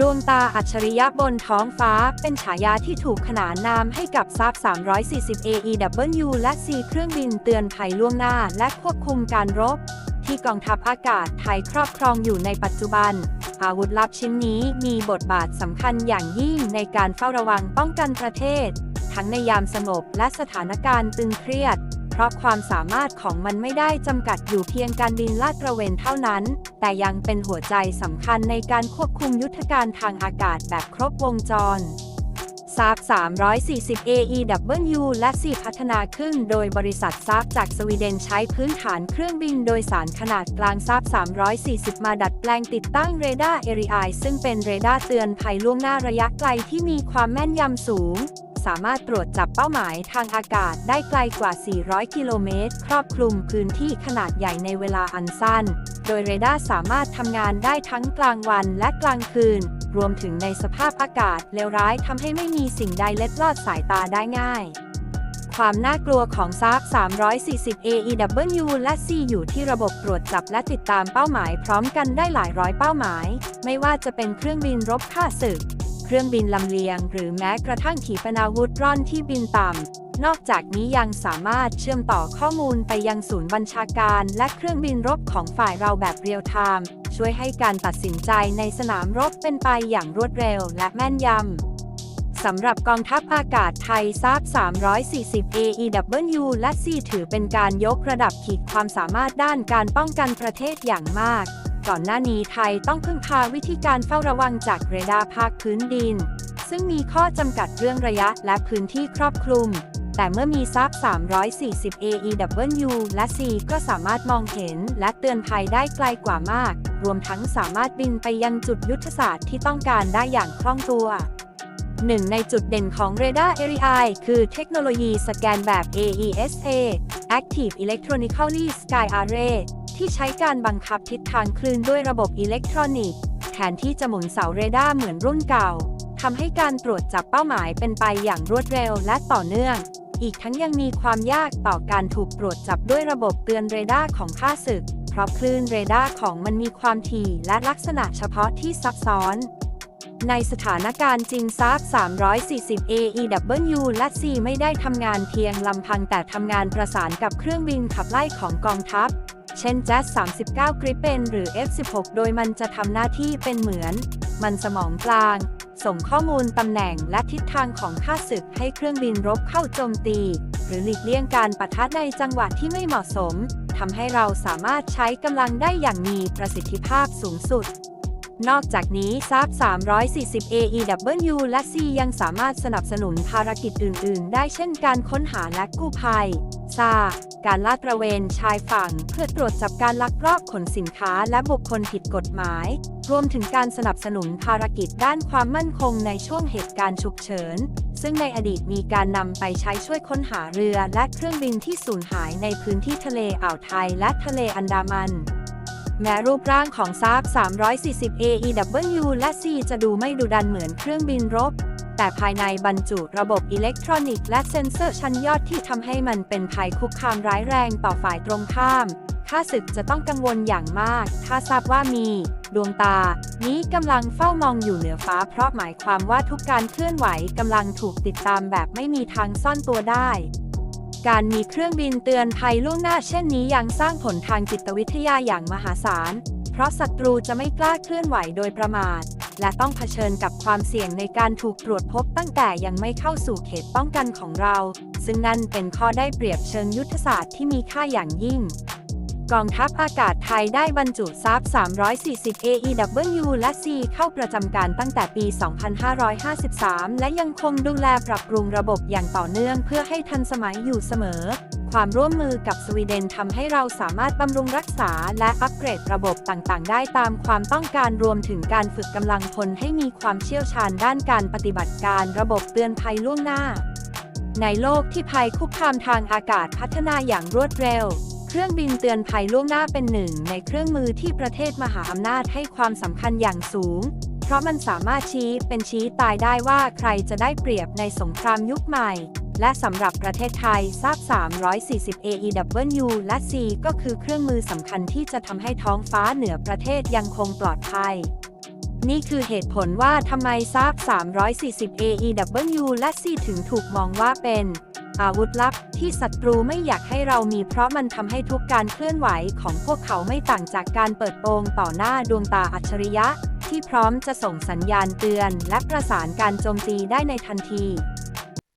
ดวงตาอัจฉริยะบนท้องฟ้าเป็นฉายาที่ถูกขนานนามให้กับซับ340 AEW และ C เครื่องบินเตือนภัยล่วงหน้าและควบคุมการรบ ที่กองทัพอากาศไทยครอบครองอยู่ในปัจจุบัน อาวุธลับชิ้นนี้มีบทบาทสำคัญอย่างยิ่งในการเฝ้าระวังป้องกันประเทศ ทั้งในยามสงบและสถานการณ์ตึงเครียด เพราะความสามารถของมันไม่ได้จำกัดอยู่เพียงการบินลาดตระเวนเท่านั้น แต่ยังเป็นหัวใจสำคัญในการควบคุมยุทธการทางอากาศแบบครบวงจรซาบ340 AEW และ C พัฒนาขึ้นโดยบริษัทซาบจากสวีเดนใช้พื้นฐานเครื่องบินโดยสารขนาดกลางซาบ340 มาดัดแปลงติดตั้งเรดาร์เอริไอซึ่งเป็นเรดาร์เตือนภัยล่วงหน้าระยะไกลที่มีความแม่นยำสูง สามารถตรวจจับเป้าหมายทางอากาศได้ไกลกว่า 400 กิโลเมตร ครอบคลุมพื้นที่ขนาดใหญ่ในเวลาอันสั้น โดยเรดาร์สามารถทำงานได้ทั้งกลางวันและกลางคืน รวมถึงในสภาพอากาศเลวร้ายทำให้ไม่มีสิ่งใดเล็ดลอดสายตาได้ง่ายความน่ากลัวของซาบ340 AEW และ C อยู่ที่ระบบตรวจจับและติดตามเป้าหมายพร้อมกันได้หลายร้อยเป้าหมาย ไม่ว่าจะเป็นเครื่องบินรบฆ่าศึก เครื่องบินลำเลียง หรือแม้กระทั่งขีปนาวุธร่อนที่บินต่ำ นอกจากนี้ยังสามารถเชื่อมต่อข้อมูลไปยังศูนย์บัญชาการ และเครื่องบินรบของฝ่ายเราแบบเรียลไทม์ช่วยให้การตัดสินใจในสนามรบเป็นไปอย่างรวดเร็วและแม่นยำสำหรับกองทัพอากาศไทยซาบ340 AEW และ C ถือเป็นการยกระดับขีดความสามารถด้านการป้องกันประเทศอย่างมาก ก่อนหน้านี้ไทยต้องพึ่งพาวิธีการเฝ้าระวังจากเรดาร์ภาคพื้นดิน ซึ่งมีข้อจำกัดเรื่องระยะและพื้นที่ครอบคลุม แต่เมื่อมีซับ 340 AEW และ C ก็สามารถมองเห็นและเตือนภัยได้ไกลกว่ามาก รวมทั้งสามารถบินไปยังจุดยุทธศาสตร์ที่ต้องการได้อย่างคล่องตัวหนึ่งในจุดเด่นของ Radar Area คือเทคโนโลยีสแกนแบบ AESA Active Electronically Sky Array ที่ใช้การบังคับทิศทางคลื่นด้วยระบบอิเล็กทรอนิกส์แทนที่จะหมุนเสาเรดาร์เหมือนรุ่นเก่าทำให้การตรวจจับเป้าหมายเป็นไปอย่างรวดเร็วและต่อเนื่อง อีกทั้งยังมีความยากต่อการถูกตรวจจับด้วยระบบเตือนเรดาร์ของข้าศึก เพราะคลื่นเรดาร์ของมันมีความถี่และลักษณะเฉพาะที่ซับซ้อน ในสถานการณ์จริงซับ340 AEW และ C ไม่ได้ทำงานเพียงลำพังแต่ทำงานประสานกับเครื่องบินขับไล่ของกองทัพ เช่น Jet 39 Gripen หรือ F16 โดยมันจะทำหน้าที่เป็นเหมือน มันสมองกลาง ส่งข้อมูลตำแหน่งและทิศทางของข้าศึกให้เครื่องบินรบเข้าโจมตี หรือหลีกเลี่ยงการปะทะในจังหวะที่ไม่เหมาะสมทำให้เราสามารถใช้กำลังได้อย่างมีประสิทธิภาพสูงสุด นอกจากนี้ซับ340 AEW และ C ยังสามารถสนับสนุนภารกิจอื่น ๆ ได้เช่นการค้นหาและกู้ภัย ซา การลาดตระเวนชายฝั่ง เพื่อตรวจจับการลักลอบขนสินค้าและบุคคลผิดกฎหมาย รวมถึงการสนับสนุนภารกิจด้านความมั่นคงในช่วงเหตุการณ์ฉุกเฉิน ซึ่งในอดีตมีการนำไปใช้ช่วยค้นหาเรือและเครื่องบินที่สูญหายในพื้นที่ทะเลอ่าวไทยและทะเลอันดามัน แม้รูปร่างของซาบ340 AEW และ C จะดูไม่ดุดันเหมือนเครื่องบินรบ แต่ภายในบรรจุระบบอิเล็กทรอนิกส์และเซ็นเซอร์ชั้นยอดที่ทำให้มันเป็นภัยคุกคามร้ายแรงต่อฝ่ายตรงข้ามข้าศึกจะต้องกังวลอย่างมาก ถ้าทราบว่ามี ดวงตา นี้กำลังเฝ้ามองอยู่เหนือฟ้า เพราะหมายความว่าทุกการเคลื่อนไหวกำลังถูกติดตามแบบไม่มีทางซ่อนตัวได้ การมีเครื่องบินเตือนภัยล่วงหน้าเช่นนี้ยังสร้างผลทางจิตวิทยาอย่างมหาศาล เพราะศัตรูจะไม่กล้าเคลื่อนไหวโดยประมาท และต้องเผชิญกับความเสี่ยงในการถูกตรวจพบตั้งแต่ยังไม่เข้าสู่เขตป้องกันของเรา ซึ่งนั่นเป็นข้อได้เปรียบเชิงยุทธศาสตร์ที่มีค่าอย่างยิ่ง กองทัพอากาศไทยได้บรรจุซับ340 AEW และ C เข้าประจำการตั้งแต่ปี 2553 และยังคงดูแลปรับปรุงระบบอย่างต่อเนื่องเพื่อให้ทันสมัยอยู่เสมอ ความร่วมมือกับสวีเดนทำให้เราสามารถบำรุงรักษาและอัปเกรดระบบต่างๆ ได้ตามความต้องการรวมถึงการฝึกกำลังพลให้มีความเชี่ยวชาญด้านการปฏิบัติการระบบเตือนภัยล่วงหน้า ในโลกที่ภัยคุกคามทางอากาศพัฒนาอย่างรวดเร็ว เครื่องบินเตือนภัยล่วงหน้าเป็นหนึ่งในเครื่องมือที่ประเทศมหาอำนาจให้ความสำคัญอย่างสูง เพราะมันสามารถชี้เป็นชี้ตายได้ว่าใครจะได้เปรียบในสงครามยุคใหม่ และสำหรับประเทศไทยทราบ 340 AEW และ C ก็คือเครื่องมือสำคัญที่จะทำให้ท้องฟ้าเหนือประเทศยังคงปลอดภัยนี่คือเหตุผลว่าทำไมซาบ340 AEW และ C ถึงถูกมองว่าเป็น อาวุธลับที่ศัตรูไม่อยากให้เรามีเพราะมันทำให้ทุกการเคลื่อนไหวของพวกเขาไม่ต่างจากการเปิดโปงต่อหน้าดวงตาอัจฉริยะ ที่พร้อมจะส่งสัญญาณเตือนและประสานการโจมตีได้ในทันที